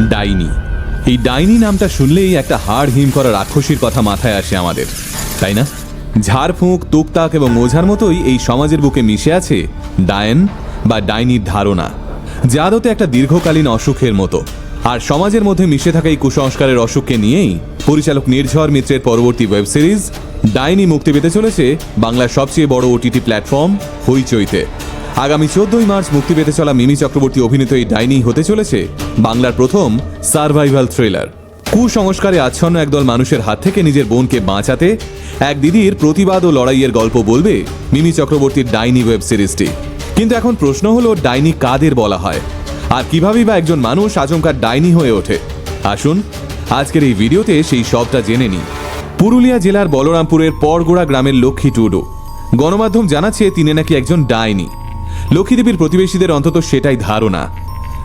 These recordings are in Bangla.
ডাইনি। এই ডাইনি নামটা শুনলেই একটা হাড় হিম করা রাক্ষসীর কথা মাথায় আসে আমাদের, তাই না? ঝাড়ফুঁক তুকতাক এবং ওঝার মতোই এই সমাজের বুকে মিশে আছে ডায়ন বা ডাইনির ধারণা যা আদতে একটা দীর্ঘকালীন অসুখের মতো। আর সমাজের মধ্যে মিশে থাকা এই কুসংস্কারের অসুখকে নিয়েই পরিচালক নির্ঝর মিত্রের পরবর্তী ওয়েব সিরিজ, ডাইনি মুক্তি পেতে চলেছে বাংলার সবচেয়ে বড় ওটিটি প্ল্যাটফর্ম, হইচইতে। আগামী চোদ্দই মার্চ মুক্তি পেতে চলা মিমি চক্রবর্তী অভিনীত এই ডাইনি হতে চলেছে বাংলার প্রথম সার্ভাইভাল থ্রিলার। কুসংস্কারে আচ্ছন্ন একদল মানুষের হাত থেকে নিজের বোনকে বাঁচাতে এক দিদির প্রতিবাদ ও লড়াইয়ের গল্প বলবে মিমি চক্রবর্তীর ডাইনি ওয়েব সিরিজটি। কিন্তু এখন প্রশ্ন হলো, ডাইনি কাদের বলা হয়? আর কিভাবেই বা একজন মানুষ আচমকা ডাইনি হয়ে ওঠে? আসুন, আজকের এই ভিডিওতে সেই সবটা জেনে নিই। পুরুলিয়া জেলার বলরামপুরের পরগোড়া গ্রামের লক্ষ্মী টুডু। গণমাধ্যম জানাচ্ছে, তিনি নাকি একজন ডাইনি। লক্ষ্মীদেবীর প্রতিবেশীদের অন্তত সেটাই ধারণা।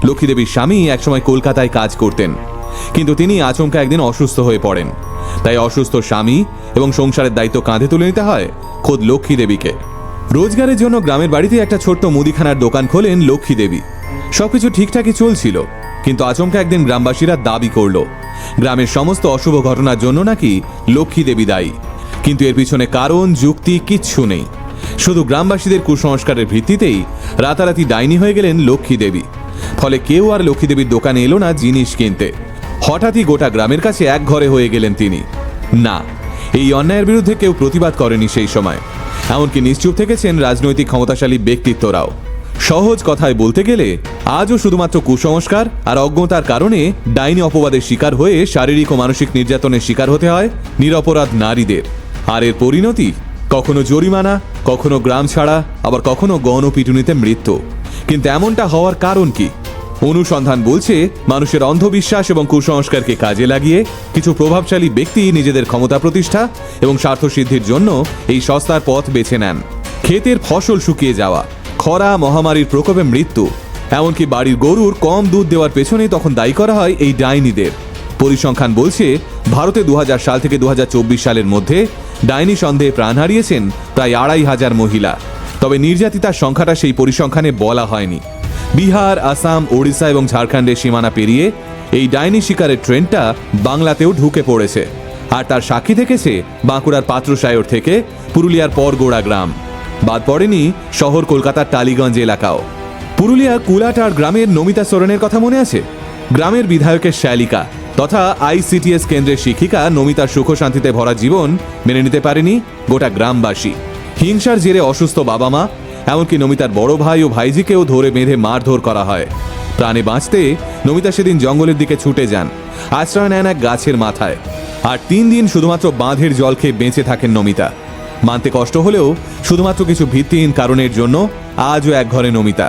লক্ষ্মীদেবীর স্বামী একসময় কলকাতায় কাজ করতেন, কিন্তু তিনি আচমকা একদিন অসুস্থ হয়ে পড়েন। তাই অসুস্থ স্বামী এবং সংসারের দায়িত্ব কাঁধে তুলে নিতে হয় খোদ লক্ষ্মী দেবীকে রোজগারের জন্য গ্রামের বাড়িতে একটা ছোট্ট মুদিখানার দোকান খোলেন লক্ষ্মী দেবী সবকিছু ঠিকঠাকই চলছিল, কিন্তু আচমকা একদিন গ্রামবাসীরা দাবি করল, গ্রামের সমস্ত অশুভ ঘটনার জন্য নাকি লক্ষ্মী দেবী দায়ী। কিন্তু এর পিছনে কারণ, যুক্তি কিচ্ছু নেই। শুধু গ্রামবাসীদের কুসংস্কারের ভিত্তিতেই রাতারাতি ডাইনি হয়ে গেলেন লক্ষ্মী দেবী। ফলে কেউ আর লক্ষ্মী দেবীর দোকানে এলো না জিনিস কিনতে। হঠাৎই গোটা গ্রামের কাছে এক ঘরে হয়ে গেলেন তিনি। না, এই অন্যায়ের বিরুদ্ধে কেউ প্রতিবাদ করেনি সেই সময়। এমনকি নিশ্চুপ থেকেছেন রাজনৈতিক ক্ষমতাশালী ব্যক্তিত্বরাও। সহজ কথায় বলতে গেলে, আজও শুধুমাত্র কুসংস্কার আর অজ্ঞতার কারণে ডাইনি অপবাদের শিকার হয়ে শারীরিক ও মানসিক নির্যাতনের শিকার হতে হয় নিরপরাধ নারীদের। আর এর পরিণতি কখনো জরিমানা, কখনো গ্রাম ছাড়া, আবার কখনো গণপিটুনিতে মৃত্যু। কিন্তু এমনটা হওয়ার কারণ কি? অনুসন্ধান বলছে, মানুষের অন্ধবিশ্বাস এবং কুসংস্কারকে কাজে লাগিয়ে কিছু প্রভাবশালী ব্যক্তি নিজেদের ক্ষমতা প্রতিষ্ঠা এবং স্বার্থসিদ্ধির জন্য এই সস্তার পথ বেছে নেন। ক্ষেতের ফসল শুকিয়ে যাওয়া, খরা, মহামারীর প্রকোপে মৃত্যু। এমনকি বাড়ির গরুর কম দুধ দেওয়ার পেছনে তখন দায়ী করা হয় এই ডাইনিদের। পরিসংখ্যান বলছে, ভারতে দু হাজার সাল থেকে দু হাজার চব্বিশ সালের মধ্যে ডাইনি সন্দেহে প্রাণ হারিয়েছেন প্রায় আড়াই হাজার মহিলা। তবে নির্যাতিতার সংখ্যাটা সেই পরিসংখ্যানে বলা হয়নি। বিহার, আসাম, ওড়িশা এবং ঝাড়খণ্ডের সীমানা পেরিয়ে এই ডাইনি শিকারের ট্রেনটা বাংলাতেও ঢুকে পড়েছে। আর তার সাক্ষী থেকেছে বাঁকুড়ার পাত্রসায়র থেকে পুরুলিয়ার পরগোড়া গ্রাম। বাদ পড়েনি শহর কলকাতার টালিগঞ্জ এলাকাও। পুরুলিয়া কুলাটার গ্রামের নমিতা সোরেনের কথা মনে আছে? গ্রামের বিধায়কের শ্যালিকা। তথা আইসিটিএস কেন্দ্রের শিক্ষিকা নমিতার সুখ শান্তিতে ভরা জীবন মেনে নিতে পারেনি গোটা গ্রামবাসী। হিংসার জেরে অসুস্থ বাবা মা, এমনকি নমিতার বড় ভাই ও ভাইজিকেও ধরে বেঁধে মারধর করা হয়। প্রাণে বাঁচতে নমিতা সেদিন জঙ্গলের দিকে ছুটে যান, আশ্রয় নেন এক গাছের মাথায়। আর তিন দিন শুধুমাত্র বাঁধের জল খেয়ে বেঁচে থাকেন নমিতা। মানতে কষ্ট হলেও শুধুমাত্র কিছু ভিত্তিহীন কারণের জন্য আজও এক ঘরে নমিতা।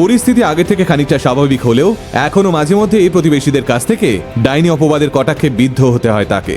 পরিস্থিতি আগে থেকে খানিকটা স্বাভাবিক হলেও এখনও মাঝে মধ্যে এই প্রতিবেশীদের কাছ থেকে ডাইনি অপবাদের কটাক্ষে বিদ্ধ হতে হয় তাকে।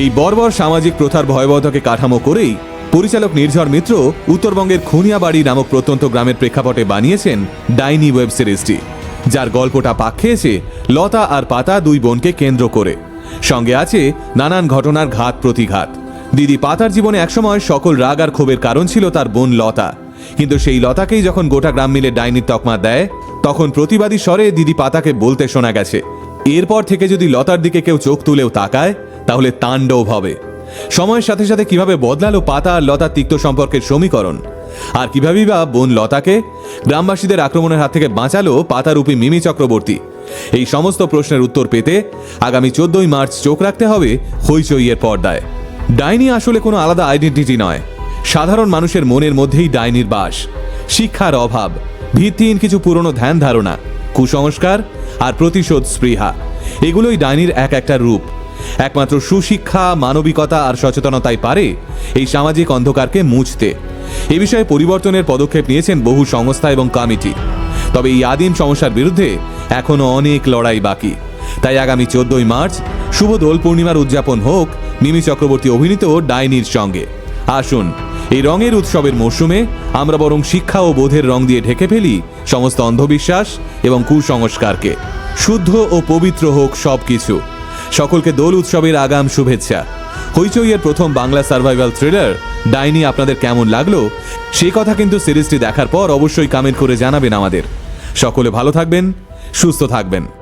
এই বর্বর সামাজিক প্রথার ভয়াবহতাকে কাঠামো করেই পরিচালক নির্ঝর মিত্র উত্তরবঙ্গের খুনিয়াবাড়ি নামক প্রত্যন্ত গ্রামের প্রেক্ষাপটে বানিয়েছেন ডাইনি ওয়েব সিরিজটি, যার গল্পটা পাক খেয়েছে লতা আর পাতা দুই বোনকে কেন্দ্র করে। সঙ্গে আছে নানান ঘটনার ঘাত প্রতিঘাত দিদি পাতার জীবনে একসময় সকল রাগ আর ক্ষোভের কারণ ছিল তার বোন লতা। কিন্তু সেই লতাকেই যখন গোটা গ্রাম মিলে ডাইনির তকমা দেয়, তখন প্রতিবাদী স্বরে দিদি পাতাকে বলতে শোনা গেছে, এরপর থেকে যদি লতার দিকে কেউ চোখ তুলেও তাকায়, তাহলে তাণ্ডব হবে। সময়ের সাথে সাথে কীভাবে বদলালো পাতা আর লতার তিক্ত সম্পর্কের সমীকরণ? আর কিভাবেই বা বোন লতাকে গ্রামবাসীদের আক্রমণের হাত থেকে বাঁচালো পাতারূপী মিমি চক্রবর্তী? এই সমস্ত প্রশ্নের উত্তর পেতে আগামী চোদ্দই মার্চ চোখ রাখতে হবে হইচইয়ের পর্দায়। ডাইনি আসলে কোনো আলাদা আইডেন্টিটি নয়। সাধারণ মানুষের মনের মধ্যেই ডাইনির বাস। শিক্ষার অভাব, ভিত্তিহীন কিছু পুরনো ধ্যান ধারণা, কুসংস্কার আর প্রতিশোধ স্পৃহা, এগুলোই ডাইনির এক একটা রূপ। একমাত্র সুশিক্ষা, মানবিকতা আর সচেতনতাই পারে এই সামাজিক অন্ধকারকে মুছতে। এ বিষয়ে পরিবর্তনের পদক্ষেপ নিয়েছেন বহু সংস্থা এবং কমিটি। তবে এই আদিম সমস্যার বিরুদ্ধে এখনও অনেক লড়াই বাকি। তাই আগামী চোদ্দই মার্চ, শুভ দোল পূর্ণিমার উদযাপন হোক, মিমি চক্রবর্তী অভিনীত ডাইনির সঙ্গে। আসুন এই রঙের উৎসবের মরশুমে আমরা বরং শিক্ষা ও বোধের রং দিয়ে ঢেকে ফেলি সমস্ত অন্ধবিশ্বাস এবং কুসংস্কারকে। শুদ্ধ ও পবিত্র হোক সবকিছু। সকলকে দোল উৎসবের আগাম শুভেচ্ছা। হইচইয়ের প্রথম বাংলা সার্ভাইভাল থ্রিলার ডাইনি আপনাদের কেমন লাগল? সে কথা কিন্তু সিরিজটি দেখার পর অবশ্যই কামেন্ট করে জানাবেন আমাদের। সকলে ভালো থাকবেন, সুস্থ থাকবেন।